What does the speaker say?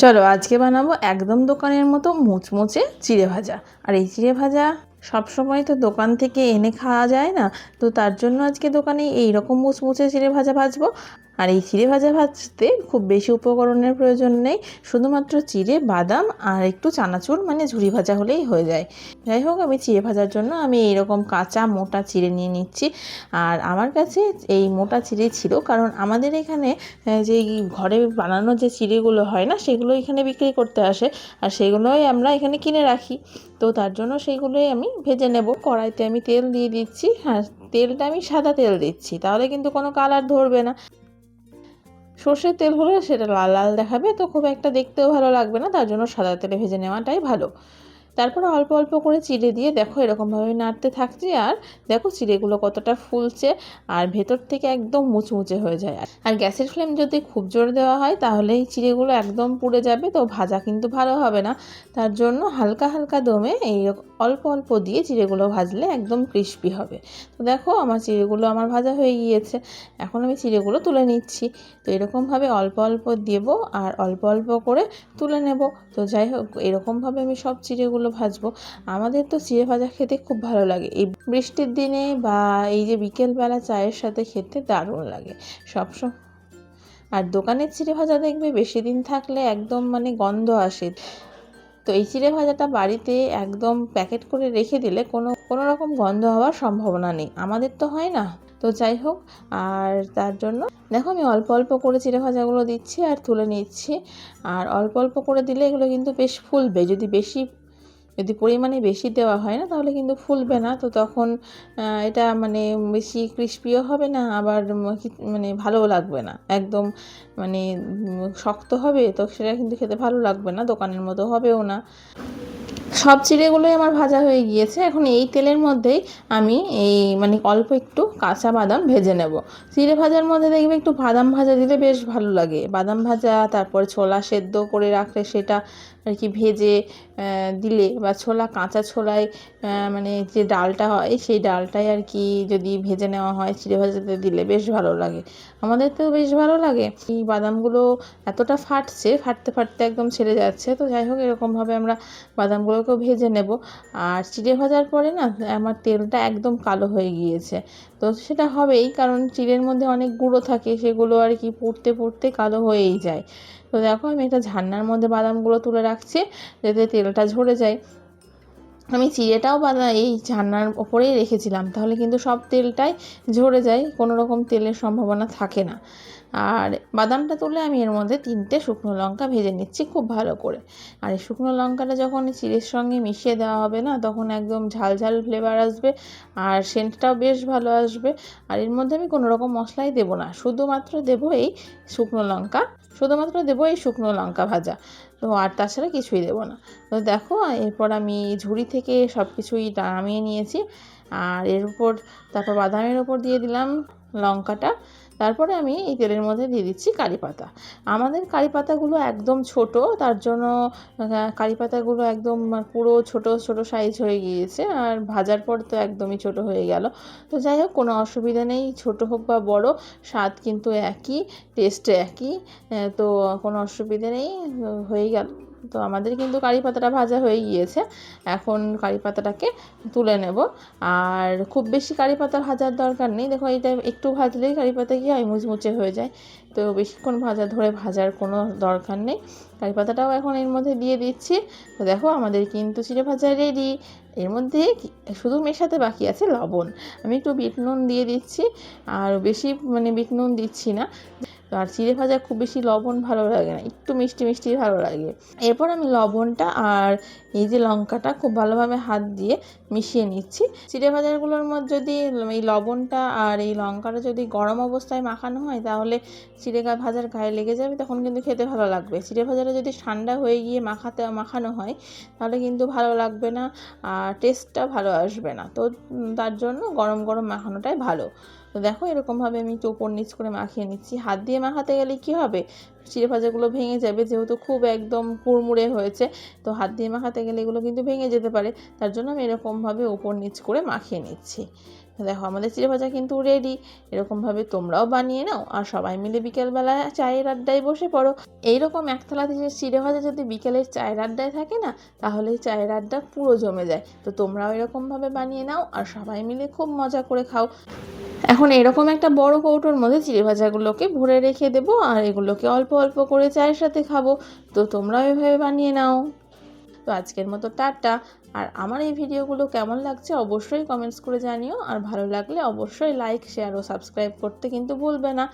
চলো আজকে বানাবো একদম দোকানের মতো মুচমুচে চিড়ে ভাজা। আর এই চিড়ে ভাজা সবসময় তো দোকান থেকে এনে খাওয়া যায় না, তো তার জন্য আজকে দোকানে এই রকম মুচমুচে চিড়ে ভাজা ভাজবো। আর এই চিড়ে ভাজা ভাজতে খুব বেশি উপকরণের প্রয়োজন নেই, শুধুমাত্র চিড়ে, বাদাম আর একটু চানাচুর মানে ঝুড়ি ভাজা হলেই হয়ে যায়। যাই হোক, আমি চিড়ে ভাজার জন্য আমি এইরকম কাঁচা মোটা চিড়ে নিয়ে নিচ্ছি। আর আমার কাছে এই মোটা চিড়ে ছিল, কারণ আমাদের এখানে যে ঘরে বানানো যে চিড়েগুলো হয় না, সেগুলো এখানে বিক্রি করতে আসে। আর সেগুলোই আমরা এখানে কিনে রাখি। তো তার জন্য সেইগুলোই আমি ভেজে নেব। কড়াইতে আমি তেল দিয়ে দিচ্ছি। হ্যাঁ তেলটা আমি সাদা তেল দিচ্ছি, তাহলে কিন্তু কোনো কালার ধরবে না। সর্ষের তেল হলে সেটা লাল লাল দেখাবে, তো খুব একটা দেখতেও ভালো লাগবে না, তার জন্য সাদা তেলে ভেজে নেওয়াটাই ভালো। তারপরে অল্প অল্প করে চিড়ে দিয়ে দেখো এরকমভাবে নাড়তে থাকছি, আর দেখো চিড়েগুলো কতটা ফুলছে, আর ভেতর থেকে একদম মুচমুচে হয়ে যায়। আর আর গ্যাসের ফ্লেম যদি খুব জোরে দেওয়া হয়, তাহলে এই চিড়েগুলো একদম পুড়ে যাবে, তো ভাজা কিন্তু ভালো হবে না। তার জন্য হালকা হালকা দমে এই অল্প অল্প দিয়ে চিড়েগুলো ভাজলে একদম ক্রিস্পি হবে। তো দেখো আমার চিড়েগুলো আমার ভাজা হয়ে গিয়েছে। এখন আমি চিড়েগুলো তুলে নিচ্ছি। তো এরকমভাবে অল্প অল্প দেব আর অল্প অল্প করে তুলে নেব। তো যাই হোক, এরকমভাবে আমি সব চিড়েগুলো ভাজবো। আমাদের তো চিড়ে ভাজা খেতে খুব ভালো লাগে। এই বৃষ্টির দিনে বা এই যে বিকেলবেলা চায়ের সাথে খেতে দারুণ লাগে। সবসময় আর দোকানের চিড়ে ভাজা দেখবে বেশি দিন থাকলে একদম মানে গন্ধ আসে। তো এই চিড়ে ভাজাটা বাড়িতে একদম প্যাকেট করে রেখে দিলে কোনো কোনো রকম গন্ধ হওয়ার সম্ভাবনা নেই। আমাদের তো হয় না। তো যাই হোক, আর তার জন্য, দেখো আমি অল্প অল্প করে চিড়ে ভাজাগুলো দিচ্ছি আর তুলে নিচ্ছি। আর অল্প অল্প করে দিলে এগুলো কিন্তু বেশ ফুলবে। যদি বেশি যদি পরিমাণে বেশি দেওয়া হয় না, তাহলে কিন্তু ফুলবে না। তো তখন এটা মানে বেশি ক্রিস্পিও হবে না, আবার মানে ভালোও লাগবে না। একদম মানে শক্ত হবে, তো সেটা কিন্তু খেতে ভালো লাগবে না, দোকানের মতো হবেও না। সব চিড়েগুলোই আমার ভাজা হয়ে গিয়েছে। এখন এই তেলের মধ্যেই আমি এই মানে অল্প একটু কাঁচা বাদাম ভেজে নেব। চিড়ে ভাজার মধ্যে দেখবে একটু বাদাম ভাজা দিলে বেশ ভালো লাগে। বাদাম ভাজা, তারপর ছোলা সেদ্ধ করে রাখলে সেটা আর কি ভেজে দিলে বা ছোলা, কাঁচা ছোলায় মানে যে ডালটা হয়, সেই ডালটাই আর কি যদি ভেজে নেওয়া হয় চিড়ে ভাজাতে দিলে বেশ ভালো লাগে। আমাদের তো বেশ ভালো লাগে। এই বাদামগুলো এতটা ফাটছে, ফাটতে ফাটতে একদম ছেড়ে যাচ্ছে। তো যাই হোক, এরকমভাবে আমরা বাদামগুলোকেও ভেজে নেব। আর চিড়ে ভাজার পরে না, আমার তেলটা একদম কালো হয়ে গিয়েছে। তো সেটা হবেই, কারণ চিড়ের মধ্যে অনেক গুঁড়ো থাকে, সেগুলো আর কি পড়তে পড়তে কালো হয়েই যায়। তো দেখো, আমি একটা ঝান্নার মধ্যে বাদামগুলো তুলে রাখছি, যাতে তেলটা ঝরে যায়। আমি চিড়েটাও বাদা এই ঝান্নার ওপরেই রেখেছিলাম, তাহলে কিন্তু সব তেলটাই ঝরে যায়, কোনো রকম তেলের সম্ভাবনা থাকে না। আর বাদামটা তুলে আমি এর মধ্যে তিনটে শুকনো লঙ্কা ভেজে নিচ্ছি খুব ভালো করে। আর এই শুকনো লঙ্কাটা যখন চিড়ের সঙ্গে মিশিয়ে দেওয়া হবে না, তখন একদম ঝাল ঝাল ফ্লেভার আসবে আর সেন্টটাও বেশ ভালো আসবে। আর এর মধ্যে আমি কোনো রকম মশলাই দেবো না, শুধুমাত্র দেবো এই শুকনো লঙ্কা শুধুমাত্র দেবো এই শুকনো লঙ্কা ভাজা। তো আর তাছাড়া কিছুই দেবো না। তো দেখো, এরপর আমি ঝুড়ি থেকে সব কিছুই নামিয়ে নিয়েছি। আর এর উপর, তারপর বাদামের উপর দিয়ে দিলাম লঙ্কাটা। তারপরে আমি এই তেলের মধ্যে দিয়ে দিচ্ছি কারি পাতা। আমাদের কারি পাতাগুলো একদম ছোট, তার জন্য কারি পাতাগুলো একদম পুরো ছোট ছোট সাইজ হয়ে গিয়েছে, আর ভাজার পর তো একদমই ছোট হয়ে গেল। তো যাই হোক, কোনো অসুবিধা নেই, ছোট হোক বা বড়, স্বাদ কিন্তু একই টেস্ট একই তো কোনো অসুবিধা নেই, হয়ে গেল। তো আমাদের কিন্তু কারি পাতাটা ভাজা হয়ে গিয়েছে। এখন কারি পাতাটাকে তুলে নেব। আর খুব বেশি কারি পাতা ভাজার দরকার নেই। দেখো এটা একটু ভাজলেই কারি পাতা কি হয়? মুচমুচে হয়ে যায়। তো বেশিক্ষণ ভাজা ধরে ভাজার কোনো দরকার নেই। কারি পাতাটাও এখন এর মধ্যে দিয়ে দিচ্ছি। তো দেখো, আমাদের কিন্তু চিড়ে ভাজা রেডি এর মধ্যে শুধু মেশাতে বাকি আছে লবণ। আমি একটু বিট নুন দিয়ে দিচ্ছি। আর বেশি মানে বিট নুন দিচ্ছি না। আর চিড়ে ভাজা খুব বেশি লবণ ভালো লাগে না, একটু মিষ্টি মিষ্টি ভালো লাগে। এরপর আমি লবণটা আর এই যে লঙ্কাটা খুব ভালোভাবে হাত দিয়ে মিশিয়ে নিচ্ছি। চিড়ে ভাজাগুলোর মধ্যে যদি এই লবণটা আর এই লঙ্কাটা যদি গরম অবস্থায় মাখানো হয়, তাহলে চিড়ে ভাজার গায়ে লেগে যাবে, তখন কিন্তু খেতে ভালো লাগবে। চিড়ে ভাজাটা যদি ঠান্ডা হয়ে গিয়ে মাখাতে, মাখানো হয়, তাহলে কিন্তু ভালো লাগবে না আর টেস্টটা ভালো আসবে না। তো তার জন্য গরম গরম মাখানোটাই ভালো। তো দেখো এরকমভাবে আমি একটু ওপর নিচ করে মাখিয়ে নিচ্ছি। হাত দিয়ে মাখাতে গেলে কি হবে? চিড়ে ভাজাগুলো ভেঙে যাবে, যেহেতু খুব একদম কুড়মুড়ে হয়েছে, তো হাত দিয়ে মাখাতে গেলে এগুলো কিন্তু ভেঙে যেতে পারে। তার জন্য আমি এরকমভাবে ওপর নিচ করে মাখিয়ে নিচ্ছি। দেখো, আমাদের চিড়ে ভাজা কিন্তু রেডি এরকমভাবে তোমরাও বানিয়ে নাও আর সবাই মিলে বিকেলবেলা চায়ের আড্ডায় বসে পড়ো। এইরকম এক থালাতে যে চিড়ে ভাজা যদি বিকেলের চায়ের আড্ডায় থাকে না, তাহলে চায়ের আড্ডা পুরো জমে যায়। তো তোমরাও এরকমভাবে বানিয়ে নাও আর সবাই মিলে খুব মজা করে খাও। এখন এরকম একটা বড় কৌটোর মধ্যে চিড়ে ভাজাগুলোকে ভরে রেখে দেবো আর এগুলোকে অল্প অল্প করে চায়ের সাথে খাব। তো তোমরাও এভাবে বানিয়ে নাও। তো আজকের মতো টাটা। আর আমার এই ভিডিওগুলো কেমন লাগছে অবশ্যই কমেন্টস করে জানিও। আর ভালো লাগলে অবশ্যই লাইক শেয়ার ও সাবস্ক্রাইব করতে কিন্তু ভুলবে না।